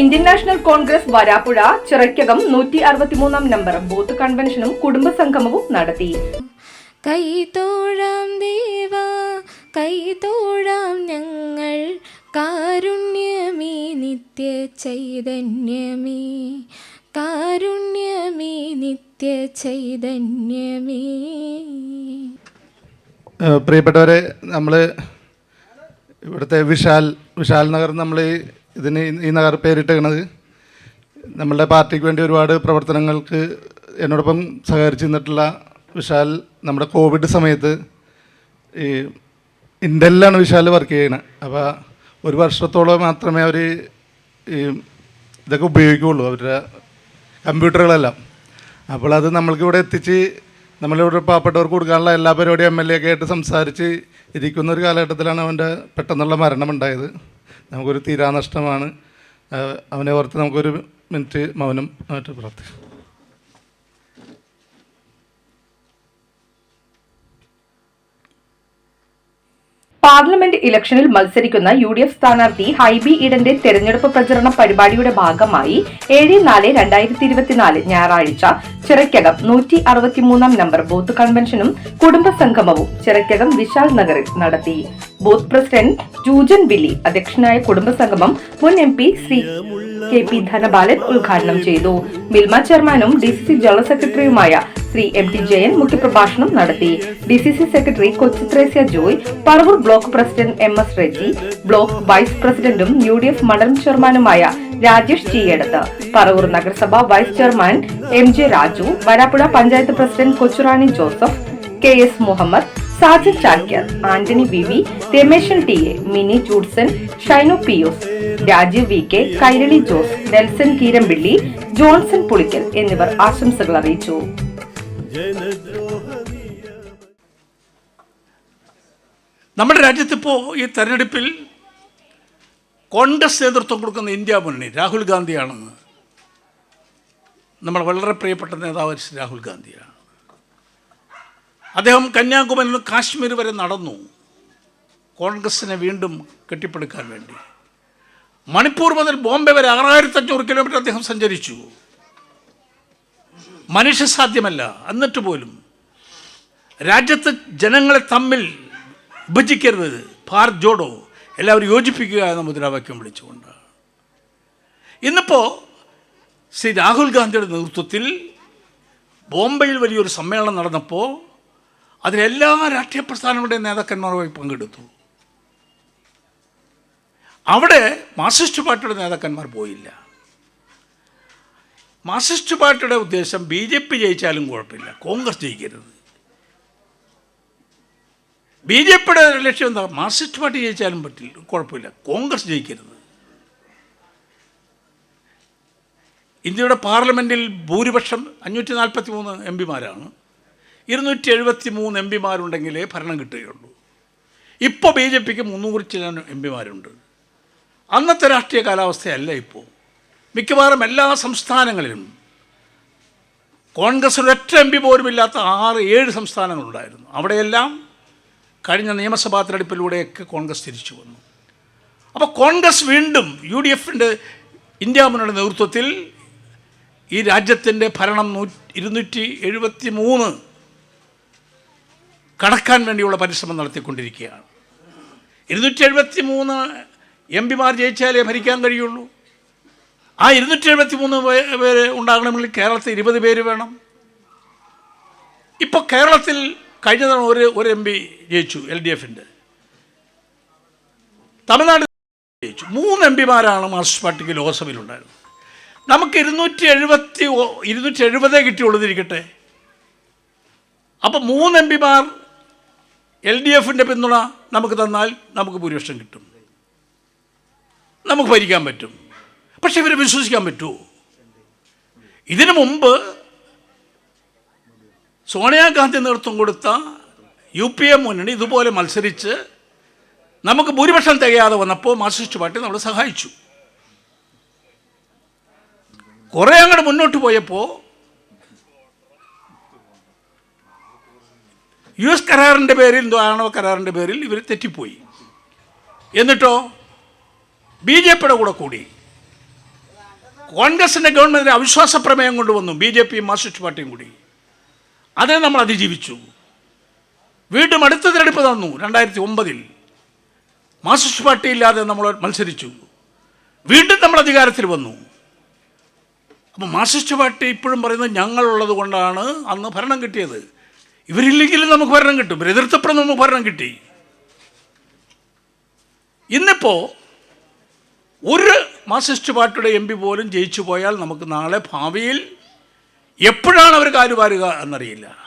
Indian National Congress Varappuzha Chirakkakam നൂറ്റി അറുപത്തിമൂന്നാം number booth കൺവെൻഷനും കുടുംബസംഗമവും നടത്തി. കൈതോഴാം ദേവ കൈതോഴാം ഞങ്ങൾ കാരുണ്യമേ നിത്യ ചൈതന്യമേ കാരുണ്യമേ നിത്യ ചൈതന്യമേ. പ്രിയപ്പെട്ടവരെ നമ്മൾ ഇവിടുത്തെ വിശാൽ വിശാൽ നഗർ നമ്മൾ ഇതിന് ഈ നഗർ പേരിട്ടേക്കണത് നമ്മളുടെ പാർട്ടിക്ക് വേണ്ടി ഒരുപാട് പ്രവർത്തനങ്ങൾക്ക് എന്നോടൊപ്പം സഹകരിച്ചു നിന്നിട്ടുള്ള വിശാൽ നമ്മുടെ കോവിഡ് സമയത്ത് ഈ ഇൻഡലിലാണ് വിശാൽ വർക്ക് ചെയ്യണത് അപ്പോൾ ഒരു വർഷത്തോളം മാത്രമേ അവർ ഈ ഇതൊക്കെ ഉപയോഗിക്കുകയുള്ളൂ അവരുടെ കമ്പ്യൂട്ടറുകളെല്ലാം. അപ്പോൾ അത് നമ്മൾക്ക് ഇവിടെ എത്തിച്ച് നമ്മളിവിടെ പാവപ്പെട്ടവർക്ക് കൊടുക്കാനുള്ള എല്ലാ പരിപാടിയും എം എൽ എ ഒക്കെ ആയിട്ട് സംസാരിച്ച് ഇരിക്കുന്ന ഒരു കാലഘട്ടത്തിലാണ് അവന്റെ പെട്ടെന്നുള്ള മരണമുണ്ടായത് നമുക്കൊരു തീരാനഷ്ടമാണ്. അവനെ ഓർത്ത് നമുക്കൊരു മിനിറ്റ് മൗനം ആയിട്ട് പ്രാർത്ഥിക്കാം. പാർലമെന്റ് ഇലക്ഷനിൽ മത്സരിക്കുന്ന യു ഡി എഫ് സ്ഥാനാർത്ഥി ഹൈബി ഈഡന്റെ തെരഞ്ഞെടുപ്പ് പ്രചരണ പരിപാടിയുടെ ഭാഗമായി ഏഴ് നാല് രണ്ടായിരത്തി ഇരുപത്തിനാല് ഞായറാഴ്ച ചിറയ്ക്കകം നൂറ്റി അറുപത്തിമൂന്നാം നമ്പർ ബൂത്ത് കൺവെൻഷനും കുടുംബ സംഗമവും ചിറയ്ക്കകം വിശാൽ നഗറിൽ നടത്തി. ബൂത്ത് പ്രസിഡന്റ് ജൂജൻ ബില്ലി അധ്യക്ഷനായ കുടുംബ സംഗമം മുൻ M P Shri K P Dhanabalan ഉദ്ഘാടനം ചെയ്തു. മിൽമ ചെയർമാനും ഡി സി സി ജനറൽ സെക്രട്ടറിയുമായ ശ്രീ എം ടി ജയൻ മുഖ്യപ്രഭാഷണം നടത്തി. D C C secretary Kochuthresia Joy Paravur block president M S Reji block vice പ്രസിഡന്റും യു ഡി എഫ് മണ്ഡലം ചെയർമാനുമായ രാജേഷ് ജിയടത്ത് പറവൂർ നഗരസഭ vice chairman M J Raju Varappuzha panchayat president Kochurani Joseph K S Muhammad Sajan Chakyar Antony V V Rameshan T A Mini Judson Shinu Pius Rajeev V K Kairali Jose Nelson Keerampilly Johnson Pulickal എന്നിവർ ആശംസകൾ അറിയിച്ചു. നമ്മുടെ രാജ്യത്തിപ്പോൾ ഈ തെരഞ്ഞെടുപ്പിൽ കോൺഗ്രസ് നേതൃത്വം കൊടുക്കുന്ന India മുന്നണി രാഹുൽ ഗാന്ധിയാണെന്ന്. നമ്മുടെ വളരെ പ്രിയപ്പെട്ട നേതാവ് ശ്രീ രാഹുൽ ഗാന്ധിയാണ്. അദ്ദേഹം കന്യാകുമാരി നിന്ന് കാശ്മീർ വരെ നടന്നു. കോൺഗ്രസിനെ വീണ്ടും കെട്ടിപ്പടുക്കാൻ വേണ്ടി. മണിപ്പൂർ മുതൽ ബോംബെ വരെ ആറായിരത്തഞ്ഞൂറ് കിലോമീറ്റർ അദ്ദേഹം സഞ്ചരിച്ചു. മനുഷ്യസാധ്യമല്ല എന്നിട്ട് പോലും രാജ്യത്ത് ജനങ്ങളെ തമ്മിൽ വിഭജിക്കരുത്. ഭാരത് ജോഡോ എല്ലാവരും യോജിപ്പിക്കുക എന്ന മുദ്രാവാക്യം വിളിച്ചുകൊണ്ട്. ഇന്നിപ്പോൾ ശ്രീ രാഹുൽ ഗാന്ധിയുടെ നേതൃത്വത്തിൽ ബോംബെയിൽ വലിയൊരു സമ്മേളനം നടന്നപ്പോൾ അതിലെല്ലാ രാഷ്ട്രീയ പ്രസ്ഥാനങ്ങളുടെയും നേതാക്കന്മാരുമായി പങ്കെടുത്തു. അവിടെ മാർക്സിസ്റ്റ് പാർട്ടിയുടെ നേതാക്കന്മാർ പോയില്ല. മാർക്സിസ്റ്റ് പാർട്ടിയുടെ ഉദ്ദേശം ബി ജെ പി ജയിച്ചാലും കുഴപ്പമില്ല കോൺഗ്രസ് ജയിക്കരുത്. ബി ജെ പിയുടെ ലക്ഷ്യം എന്താ? മാർക്സിസ്റ്റ് പാർട്ടി ജയിച്ചാലും പറ്റില്ല കുഴപ്പമില്ല കോൺഗ്രസ് ജയിക്കരുത്. ഇന്ത്യയുടെ പാർലമെന്റിൽ ഭൂരിപക്ഷം അഞ്ഞൂറ്റി നാൽപ്പത്തി മൂന്ന് എം പിമാരാണ്. ഇരുന്നൂറ്റി എഴുപത്തി മൂന്ന് എം പിമാരുണ്ടെങ്കിലേ ഭരണം കിട്ടുകയുള്ളൂ. ഇപ്പോൾ ബി ജെ പിക്ക് മുന്നൂറ് ചില എം പിമാരുണ്ട്. അന്നത്തെ രാഷ്ട്രീയ കാലാവസ്ഥയല്ല ഇപ്പോൾ മിക്കവാറും എല്ലാ സംസ്ഥാനങ്ങളിലും കോൺഗ്രസ് ഒരൊറ്റ എം പി പോലും ഇല്ലാത്ത ആറ് ഏഴ് സംസ്ഥാനങ്ങളുണ്ടായിരുന്നു. അവിടെയെല്ലാം കഴിഞ്ഞ നിയമസഭാ തെരഞ്ഞെടുപ്പിലൂടെയൊക്കെ കോൺഗ്രസ് തിരിച്ചു വന്നു. അപ്പോൾ കോൺഗ്രസ് വീണ്ടും യു ഡി എഫിന്റെ ഇന്ത്യ മുന്നണിയുടെ നേതൃത്വത്തിൽ ഈ രാജ്യത്തിന്റെ ഭരണം നൂ ഇരുന്നൂറ്റി എഴുപത്തി മൂന്ന് കടക്കാൻ വേണ്ടിയുള്ള പരിശ്രമം നടത്തിക്കൊണ്ടിരിക്കുകയാണ്. ഇരുന്നൂറ്റി എഴുപത്തി മൂന്ന് എം പിമാർ ജയിച്ചാലേ ഭരിക്കാൻ കഴിയുള്ളൂ. ആ ഇരുന്നൂറ്റി എഴുപത്തി മൂന്ന് പേര് ഉണ്ടാകണമെങ്കിൽ കേരളത്തിൽ ഇരുപത് പേര് വേണം. ഇപ്പോൾ കേരളത്തിൽ കഴിഞ്ഞ തവണ ഒരു ഒരു എം പി ജയിച്ചു എൽ ഡി എഫിന്റെ. തമിഴ്നാട് ജയിച്ചു. മൂന്ന് എം പിമാരാണ് മാർക്സിസ്റ്റ് പാർട്ടിക്ക് ലോക്സഭയിലുണ്ടായിരുന്നത്. നമുക്ക് ഇരുന്നൂറ്റി എഴുപത്തി ഇരുന്നൂറ്റി എഴുപതേ കിട്ടിയുള്ളതിരിക്കട്ടെ അപ്പം മൂന്ന് എം പിമാർ എൽ ഡി എഫിന്റെ പിന്തുണ നമുക്ക് തന്നാൽ നമുക്ക് ഭൂരിപക്ഷം കിട്ടും. നമുക്ക് ഭരിക്കാൻ പറ്റും. പക്ഷെ ഇവരെ വിശ്വസിക്കാൻ പറ്റുമോ ഇതിനു മുമ്പ് സോണിയാഗാന്ധി നേതൃത്വം കൊടുത്ത യു പി എ മുന്നണി ഇതുപോലെ മത്സരിച്ച് നമുക്ക് ഭൂരിപക്ഷം തികയാതെ വന്നപ്പോൾ മാർക്സിസ്റ്റ് പാർട്ടി നമ്മളെ സഹായിച്ചു. കുറേ അങ്ങോട്ട് മുന്നോട്ട് പോയപ്പോൾ യു എസ് കരാറിന്റെ പേരിൽ എന്തോ ആണവ കരാറിന്റെ പേരിൽ ഇവർ തെറ്റിപ്പോയി. എന്നിട്ടോ? ബി ജെ പിയുടെ കൂടെ കൂടി. കോൺഗ്രസിന്റെ ഗവൺമെന്റ് അവിശ്വാസ പ്രമേയം കൊണ്ടുവന്നു ബി ജെ പിയും മാർക്സിസ്റ്റ് പാർട്ടിയും കൂടി. അതേ നമ്മൾ അതിജീവിച്ചു. വീണ്ടും അടുത്ത തിരഞ്ഞെടുപ്പ് തന്നു രണ്ടായിരത്തി ഒമ്പതിൽ മാർക്സിസ്റ്റ് പാർട്ടി ഇല്ലാതെ നമ്മൾ മത്സരിച്ചു. വീണ്ടും നമ്മൾ അധികാരത്തിൽ വന്നു. അപ്പോൾ മാർസിസ്റ്റ് പാർട്ടി ഇപ്പോഴും പറയുന്നത് ഞങ്ങളുള്ളത് കൊണ്ടാണ് അന്ന് ഭരണം കിട്ടിയത്. ഇവരില്ലെങ്കിലും നമുക്ക് ഭരണം കിട്ടും. ഇവർ എതിർത്തപ്പോഴും നമുക്ക് ഭരണം കിട്ടി. ഇന്നിപ്പോൾ ഒരു മാർസിസ്റ്റ് പാർട്ടിയുടെ എം പി പോലും ജയിച്ചു പോയാൽ നമുക്ക് നാളെ ഭാവിയിൽ എപ്പോഴാണ് അവർ കാലുവാരുക എന്നറിയില്ല.